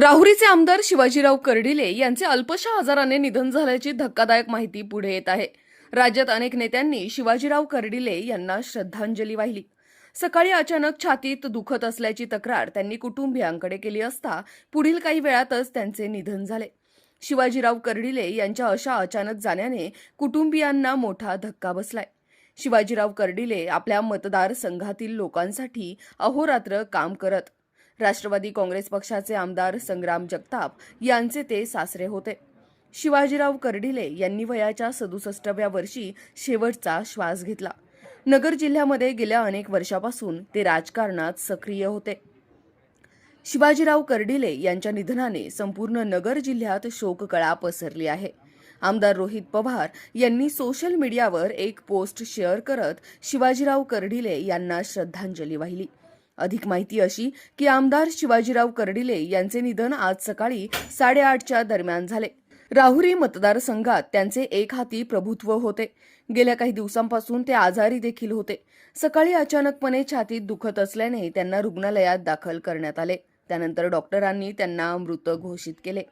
राहुरीचे आमदार शिवाजीराव कर्डिले यांचे अल्पशा आजाराने निधन झाल्याची धक्कादायक माहिती पुढे येत आहे. राज्यात अनेक नेत्यांनी शिवाजीराव कर्डिले यांना श्रद्धांजली वाहिली. सकाळी अचानक छातीत दुखत असल्याची तक्रार त्यांनी कुटुंबियांकडे केली असता पुढील काही वेळातच त्यांचे निधन झाले. शिवाजीराव कर्डिले यांच्या अशा अचानक जाण्याने कुटुंबियांना मोठा धक्का बसलाय. शिवाजीराव कर्डिले आपल्या मतदारसंघातील लोकांसाठी अहोरात्र काम करत राष्ट्रवादी काँग्रेस पक्षाचे आमदार संग्राम जगताप यांचे ते सासरे होते. शिवाजीराव कर्डिले यांनी वयाच्या सदुसष्टव्या वर्षी शेवटचा श्वास घेतला. नगर जिल्ह्यामध्ये गेल्या अनेक वर्षापासून ते राजकारणात सक्रिय होते. शिवाजीराव कर्डिले यांच्या निधनाने संपूर्ण नगर जिल्ह्यात शोककळा पसरली आहे. आमदार रोहित पवार यांनी सोशल मीडियावर एक पोस्ट शेअर करत शिवाजीराव कर्डिले यांना श्रद्धांजली वाहिली. अधिक माहिती अशी की आमदार शिवाजीराव कर्डिले यांचे निधन आज सकाळी साडेआठच्या दरम्यान झाले. राहुरी मतदारसंघात त्यांचे एक हाती प्रभुत्व होते. गेल्या काही दिवसांपासून ते आजारी देखील होते. सकाळी अचानकपणे छातीत दुखत असल्याने त्यांना रुग्णालयात दाखल करण्यात आले. त्यानंतर डॉक्टरांनी त्यांना मृत घोषित केले.